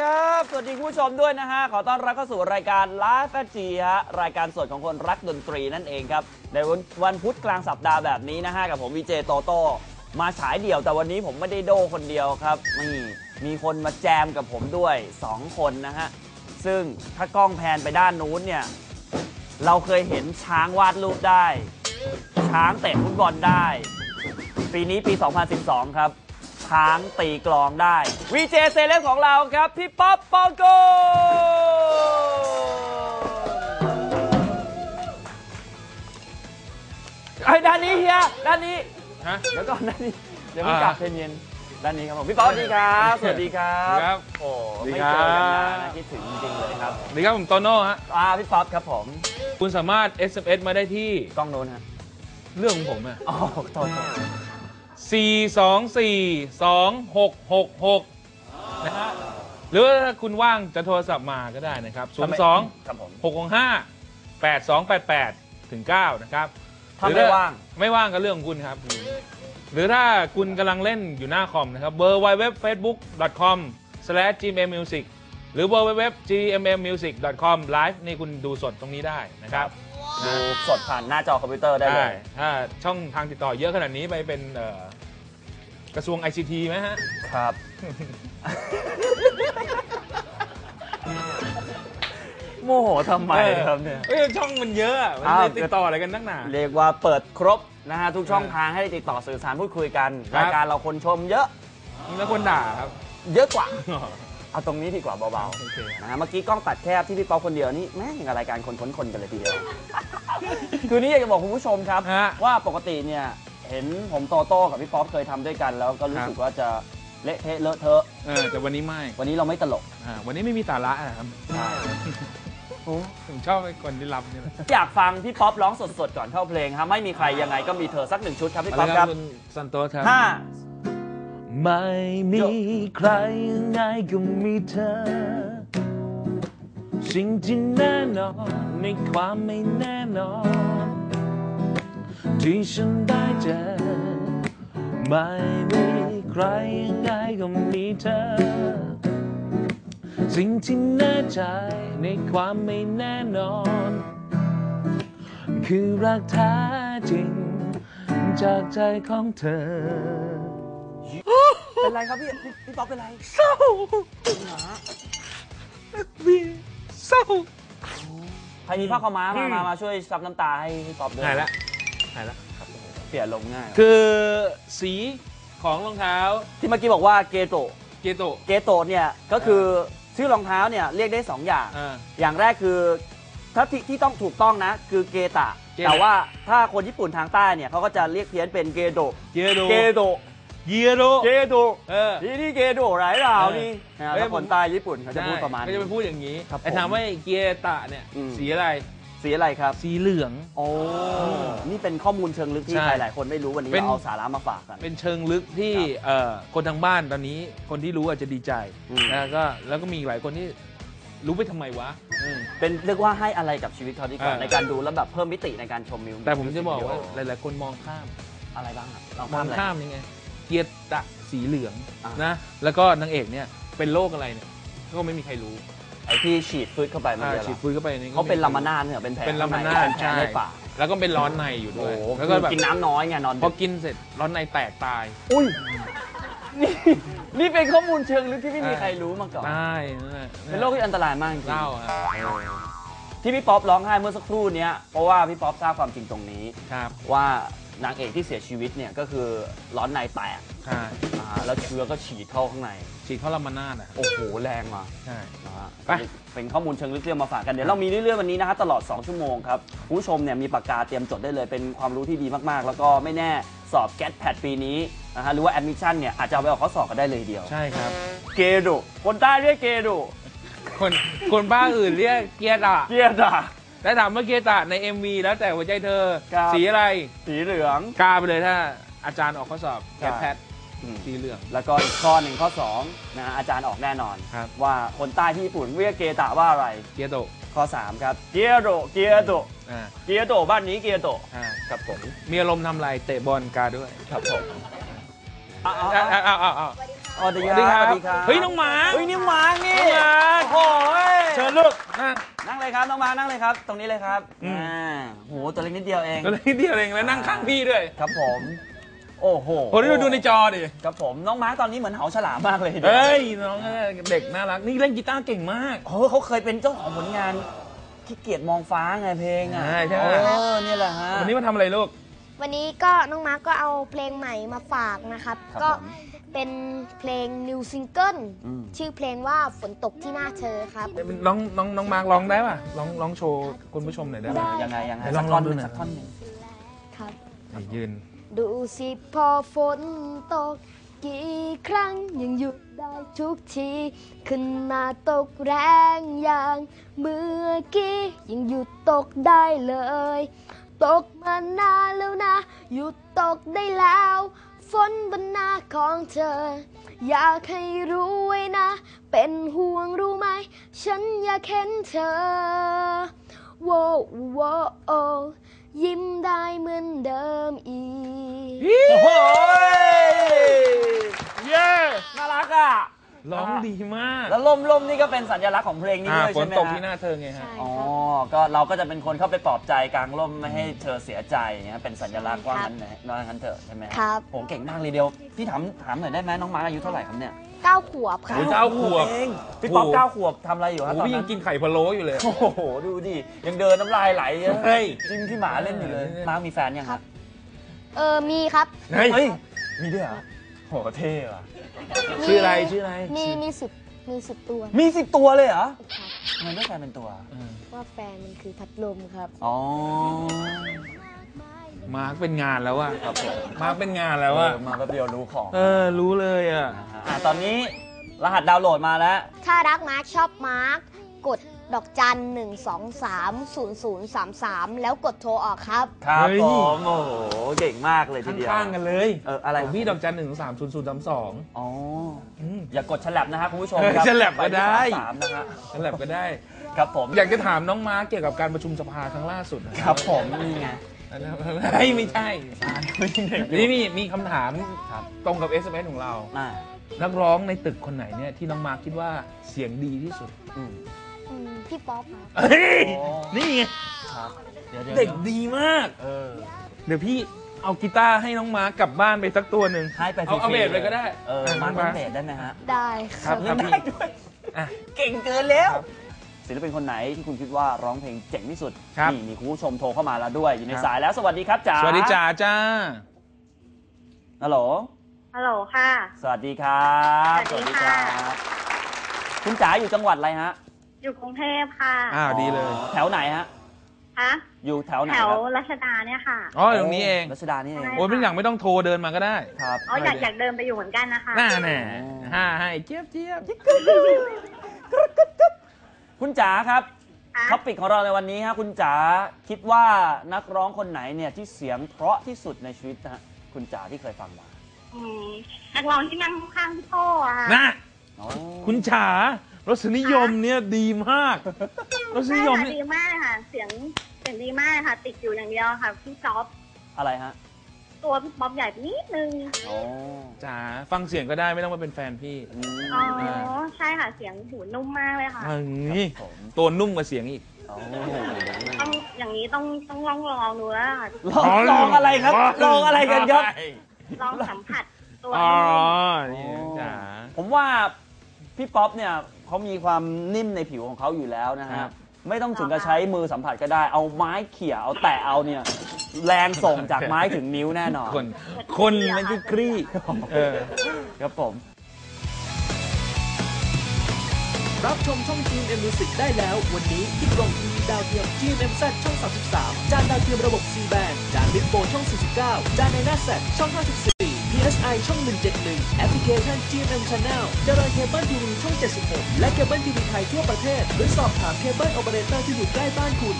ครับ สวัสดีคุณผู้ชมด้วยนะฮะ ขอต้อนรับเข้าสู่รายการ Live แฟจีฮะ รายการสดของคนรักดนตรีนั่นเองครับ ในวันวันพุธกลางสัปดาห์แบบนี้นะฮะ กับผมวีเจโตโต้ มาฉายเดี่ยวแต่วันนี้ผมไม่ได้โดคนเดียวครับนี่มีคนมาแจมกับผมด้วย 2 คนนะฮะ ซึ่งถ้ากล้องแพนไปด้านนู้นเนี่ย เราเคยเห็นช้างวาดรูปได้ ช้างเตะฟุตบอลได้ ปีนี้ปี 2012 ครับ ช้างตีกลองได้วีเจเซเลบของเราครับ พี่ป๊อปปองกูไอ้ยด้านนี้เฮียด้านนี้ฮะ เดี๋ยวก่อนด้านนี้เดี๋ยวพี่อ่ากลับเทนเย็นด้านนี้ครับผมพี่ป๊อปสวัสดีครับสวัสดีครับครับ โอ้สวัสดีไม่ครับ เจอกันนานนะคิดถึงจริงๆเลยครับสวัสดีครับผมโตโน่ฮะ อ่าพี่ป๊อปครับผมคุณสามารถ SMS มาได้ที่กล้องโน้นฮะเรื่องของผมอะอ๋อโทษโทษ 4 2 4 2 6 6 6 นะฮะหรือว่าถ้าคุณว่างจะโทรศัพท์มาก็ได้นะครับ 0 2ครับผม6 5 8 2 8 8 ถึง 9 นะครับถ้าหรือไม่ว่าง ไม่ว่างก็เรื่องของคุณครับ หรือถ้าคุณกำลังเล่นอยู่หน้าคอมนะครับ w w w f a c e b o o k c o m g m m m u s i c หรือ w w w g m m m u s i c c o m live นี่คุณดูสดตรงนี้ได้นะครับ ดูสดผ่านหน้าจอคอมพิวเตอร์ได้เลได้ย ถ้าช่องทางติดต่อเยอะขนาดนี้ไปเป็นเอ่อ กระทรวง ICT ไหมฮะ ครับ โมโหทำไมครับเนี่ย เอ้ยช่องมันเยอะอะมันอ้าว จะติดต่ออะไรกันนักหนา เรียกว่าเปิดครบนะฮะทุกช่องทางให้ติดต่อสื่อสารพูดคุยกันครับ รายการเราคนชมเยอะแล้วคนด่าครับ เยอะกว่า เอาตรงนี้ดีกว่าเบาโอเค ๆนะฮะเมื่อกี้กล้องตัดแคบที่พี่ป๊อปคนเดียวนี่แม่งอย่างกับรายการคนค้นคนกันเลยทีเดียว คือนี่อยากจะบอกคุณผู้ชมครับ ฮะว่าปกติเนี่ย เห็นผมโตโต้กับพี่ป๊อปเคยทำด้วยกัน แล้วก็รู้ครับสึกว่าจะเละเทะเลอะเทอะ เออแต่วันนี้ไม่วันนี้เราไม่ตลก อ่าวันนี้ไม่มีสาระนะครับใช่ผมชอบไอ้คนที่รับนี่แหละอยากฟังพี่ป๊อปร้องสดๆก่อนเข้าเพลงครับไม่มีใครยังไงก็มีเธอสักหนึ่งชุดครับพี่ป๊อปครับคุณซันโตสครับห้า ไม่มีใครยังไงก็มีเธอ สิ่งที่แน่นอนในความไม่แน่นอน ที่ฉันได้เจอ ไม่มีใครยังไงก็มีเธอ สิ่งที่แน่ใจในความไม่แน่นอน คือรักแท้จริง จากใจของเธอ เป็นไรครับพี่พี่พี่ป๊อปเป็นไรเศร้าวีเศร้า ใครมีผ้าขาวม้าอืมามมามาช่วยซับน้ำตาให้พี่ป๊อปด้วย หายละ หายละเปลี่ยนลมง่ายคือสีของรองเท้าที่เมื่อกี้บอกว่าเกโตะเกโตะเกโตะเนี่ยก็คือชื่อรองเท้าเนี่ยเรียกได้สองอย่าง อ่า อย่างแรกคือถ้าที่ที่ต้องถูกต้องนะ คือเกตะ เกตะ แต่ว่าถ้าคนญี่ปุ่นทางใต้เนี่ยเขาก็จะเรียกเพี้ยนเป็นเกโดะเกโดเกโดะเยโดเกโดะเออ ที่นี่เกโดะไรเราเออนี่นะเอ้ย ถ้าคนใต้ญี่ปุ่นเขาจะพูดประมาณก็นี้จะไปพูดอย่างนี้ครับไอ้ผมถามว่าเกตะเนี่ยอืม สีอะไร สีอะไรครับ สีเหลือง โอ้ นี่เป็นข้อมูลเชิงลึกที่ใช่ใครหลายคนไม่รู้วันนี้เป็น เราเอาสาระมาฝากกัน เป็นเชิงลึกที่ครับเอ่อคนทางบ้านตอนนี้คนที่รู้อาจจะดีใจอืม นะก็แล้วก็มีหลายคนที่รู้ไปทำไมวะอืม เป็นเรียกว่าให้อะไรกับชีวิตเขาดีกว่าเออในการดูแล้วแบบเพิ่มมิติในการชมมิวแต่ผมจะบอกว่าวิดีโหลาย ๆ คนมองข้าม อะไรบ้างครับลองมข้าอมงอะไรข้ามยังไง เกียรตะสีเหลืองอะนะ แล้วก็นางเอกเนี่ยเป็นโรคอะไรเนี่ยก็ไม่มีใครรู้ ไอ้ที่ฉีดฟืดเข้าไปมันอ่าเรียกฉีดอะไรฟื้นเข้าไปนี่ก็เขาเป็นไม่ลามานาเนี่ยเป็นแผลเป็นลามานาเป็นแผลใช่ในปากแล้วก็เป็นร้อนในอยู่โอ้ด้วย โหแล้วก็แบบกินน้ำน้อยไงนอนพดึอกกินเสร็จร้อนในแตกตายอุ้ยนี่นี่เป็นข้อมูลเชิงลึกที่ไม่มีใครรู้มาก่อน ตายนั่นแหละเป็นโรคที่อันตรายมากจริงเล่าครับที่พี่ป๊อปร้องไห้เมื่อสักครู่เนี้ยเพราะว่าพี่ป๊อปทราบความจริงตรงนี้ ครับ ว่า นางเอกที่เสียชีวิตเนี่ยก็คือร้อนในแตกใช่อ่าแล้วเชื้อก็ฉีดเข้าข้างใน ฉีดเข้าลามานาดอะโอ้โหแรงมาใช่ นะฮะไป เป็นข้อมูลเชิงลึกที่เอามาฝากกัน เดี๋ยวเรามีเรื่อยๆวันนี้นะฮะตลอด 2 ชั่วโมงครับคุณผู้ชมเนี่ยมีปากกาเตรียมจดได้เลยเป็นความรู้ที่ดีมากๆ แล้วก็ไม่แน่สอบแก t แพดปีนี้นะฮะหรือว่าแอดมิชชั่นเนี่ยอาจจะเอาไปออกข้อสอบกันได้เลยทีเดียว ใช่ครับ เกโดคนใต้เรียกเกโดคนคนบ้าอื่นเรียกเกียร์ตะเกียร์ดา แต่ถามว่าเกียร์ตะใน MV แล้วแต่หัวใจเธอ ครับ สีอะไรสีเหลือง กาไปเลยถ้าอาจารย์ออกข้อสอบแกใช่แพทอืมสีเหลือง แล้วก็อีกข้อหนึ่งข้อ2นะฮะอาจารย์ออกแน่นอน ครับ ว่าคนใต้ที่ญี่ปุ่นเรียกเกตะว่าอะไร เกียร์โตะข้อ 3 ครับ เกียร์โดเกียร์โดอ่าเกียร์โดบ้านนี้เกียร์โดอ่าครับผมมีอารมณ์ทำลายเตะบอลกาด้วยครับผมเอาเอาอ้าวเอาอ้าวอ้าวอ้าวสวัสดีค่ะสวัสดีสวัสดีครับสวัสดีครับเฮ้ยน้องหมาเฮ้ยนี่มาร์กนี่น้องมาร์คโอ้โหเชิญลูกนั่ง นั่งเลยครับน้องมาร์กนั่งเลยครับ ตรงนี้เลยครับอืมอ่าโหตัวเล็กนิดเดียวเองตัวนี้เดียวเองแล้วนั่งข้างพี่ด้วย ครับผม โอ้โหคนที่ดูดูในจอดิครับผมน้องมาร์กตอนนี้เหมือนเหาฉลามมากเลยทีเดีวเฮ้ยน้องเด็กน่ารักนี่เล่นกีตาร์เก่งมากโอ้เขาเคยเป็นเจ้าของผลงานขี้เกียจมองฟ้าไงเพลงอะใช่ใช่เออเนี่ยแหละฮะวันนี้มาทำอะไรลูก วันนี้ก็น้องมาร์กก็เอาเพลงใหม่มาฝากนะครับ ครับก็ผมเป็นเพลง New Single อืม ชื่อเพลงว่าฝนตกที่หน้าเธอครับ น้องน้องน้องมาร์คร้องได้ป่ะร้องร้องโชว์คุณผู้ชมหน่อยได้ไหมยังไงยังไงไหนลสัอกงท่อนลองดูหนึ่งหน่อยสักท่อนหนึ่งครับ นี่ยืน ดูสิพอฝนตก กี่ครั้งยังหยุดได้ทุกที ขึ้นมาตกแรงอย่าง เมื่อกี้ยังหยุดตกได้เลย ตกมานานแล้วนะ หยุดตกได้แล้ว ฝนบนหน้าของเธอ อยากให้รู้ไว้นะ เป็นห่วงรู้ไหม ฉันอยากเห็นเธอโว้โว้โอยิ้มได้เหมือนเดิมอีก โอ้โหเย้ น่ารักอะ ร้องดีมากแล้วลมลมนี่ก็เป็นสัญลักษณ์ของเพลงนี้อ่าด้วยฝใช่นไหมตกฮะที่หน้าเธอไงฮะ ใช่อ๋อ ครับ ก็เราก็จะเป็นคนเข้าไปปลอบใจกลางร่มไม่ให้เธอเสียใจอย่างเงี้ยเป็นสัญลักษณ์ว่าครับงั้นนะว่างั้นเถอะใช่ไหมครับ โอ้เก่งมากเลยเดียว พี่ถามถามหน่อยได้ไหมน้องมาร์คอายุเท่าไหร่ครับเนี่ยเก้าขวบครับโอ้ยเก้าขวบ เองพี่ป๊อปโอ้โหเก้าขวบทำอะไรอยู่ครับโอ้ตอนพี่ยันั้งนกินไข่พะโล้อยู่เลยโอ้โหดูดิยังเดินน้ำลายไหลอะเฮ้ย จิ้มที่หมาเล่นอยู่เลยเออมาร์คมีแฟนยังครับเออมีครับ เฮ้ยเฮ้ยมีด้วยเหรอ โหเท่ว่ะ ชื่ออะไรชื่ออะไร มีมีสิบมีสิบตัวมีสิบตัวเลยเหรอครับทำไมได้แฟนเป็นตัวเออว่าแฟนมันคือพัดลมครับ อ๋อมาร์คเป็นงานแล้วอะครับผมมาร์คเป็นงานแล้วอะเออมาแป๊บเดียวรู้ของเออ รู้เลยอะนะฮะอะตอนนี้รหัสดาวน์โหลดมาแล้ว ถ้ารักมาร์คชอบมาร์คกด ดอกจันหนึ่งสองสามศูนย์ศูนย์สามสามแล้วกดโทรออกครับ ครับผมโอ้โหเก่งมากเลยทีเดียว ข้างๆกันเลยเอออะไรของพี่ดอกจันหนึ่งสามศูนย์ศูนย์สามสอง อ๋ออืมอย่ากดฉลับนะฮะคุณผู้ชมเออครับฉลับก็ได้ ปที่สามนะฮะนั่นแหละก็ได้ ครับผมอยากจะถามน้องมาร์คเกี่ยวกับการประชุมสภาครั้งล่าสุดนะครับผมนี่ไงเฮ้ยไม่ใช่ไม่ใช่เด็กอยู่นี่มีมีคำถามครับตรงกับ SMS ของเรา อ่านักร้องในตึกคนไหนเนี่ยที่น้องมาร์คคิดว่าเสียงดีที่สุด อืม อืมพี่ป๊อปครับเฮ้ยโอ้นี่ไงครับเดี๋ยวเด็กดีมาก เออเดี๋ยวพี่เอากีตาร์ให้น้องมาร์คกลับบ้านไปสักตัวหนึ่งให้ไปฟเอารีๆเอาเบสเลยก็ได้เอออะมาน้องเล่มานร์คเบสได้ไหมฮะได้คครัรับบเล่นได้ด้วยอะ เก่งเกินแล้ว ศิลปินคนไหนที่คุณคิดว่าร้องเพลงเจ๋งที่สุดครับนี่มีคุณผู้ชมโทรเข้ามาแล้วด้วย อยู่ในครับ สายแล้วสวัสดีครับจ๋าสวัสดีจ่าจ้า ฮัลโหล ฮัลโหลค่ะ สวัสดีครับ สวัสดีค่ะบคุณจ๋าอยู่จังหวัดอะไรฮะ อยู่กรุงเทพค่ะอ้าวดีเลยอ๋อแถวไหนฮะฮะอยู่แถวไหนแถควรับรัชดาเนี่ยค่ะ อ๋ออยู่ตรงนี้เองรัชดานี่เองใช่โอ้ยไม่อย่างไม่ต้องโทรเดินมาก็ได้ครับ อ๋ออยากอยากเดินไปอยู่เหมือนกันนะคะ น่าแน่อ๋อห้าให้เจี๊ยบเจี๊ยบคุณจ๋าครับคะท็อปิกของเราในวันนี้ฮะคุณจ๋าคิดว่านักร้องคนไหนเนี่ยที่เสียงเพราะที่สุดในชีวิตนะฮะคุณจ๋าที่เคยฟังมาอืมนักร้องที่นั่งข้างพี่โต้อะค่ะ นะอ๋อคุณฉา รสนิยมเนี่ยดีมากรสนิยมใช่ค่ะเนี่ยดีมากค่ะ เสียงเสียงดีมากค่ะ ติดอยู่อย่างเดียวค่ะพี่จ๊อบอะไรฮะ ตัวพี่ป๊อบใหญ่ไปนิดนึงอ๋อจ๋าฟังเสียงก็ได้ไม่ต้องมาเป็นแฟนพี่อืมอ๋อใช่ค่ะเสียงหูนุ่มมากเลยค่ะเอ้ยผมตัวนุ่มกว่าเสียงอีกอ๋อต้องอย่างนี้ต้องต้องลองลองดูแล้วค่ะลองลองอะไรครับลองอะไรกันครับลองสัมผัสตัวอ๋อนุ่มนี่จ๋าผมว่าพี่ป๊อปเนี่ย เขามีความนิ่มในผิวของเขาอยู่แล้วนะครัฮะบ ไม่ต้องถึงกับใช้มือสัมผัสก็ได้ เอาไม้เขี่ยเอาแตะเอาเนี่ยแรงส่งจากไม้ถึงนิ้วแน่นอนคน คนไม่ใช่ครี่เออ ครับผม รับชมช่อง GMM Music ได้แล้ว วันนี้ที่กล่องทีวีดาวเทียม GMMZ ช่อง 33 จานดาวเทียมระบบ C band จานบิ๊กโฟช่อง 49 จานในหน้าแซช่อง 54 PSI ช่อง 171 แอปพลิเคชัน GMM Channel จรายเคเบิลทีวีช่อง 76 และเคเบิลทีวีไทยทั่วประเทศ หรือสอบถามเคเบิลโอเปอเรเตอร์ที่อยู่ใกล้บ้านคุณ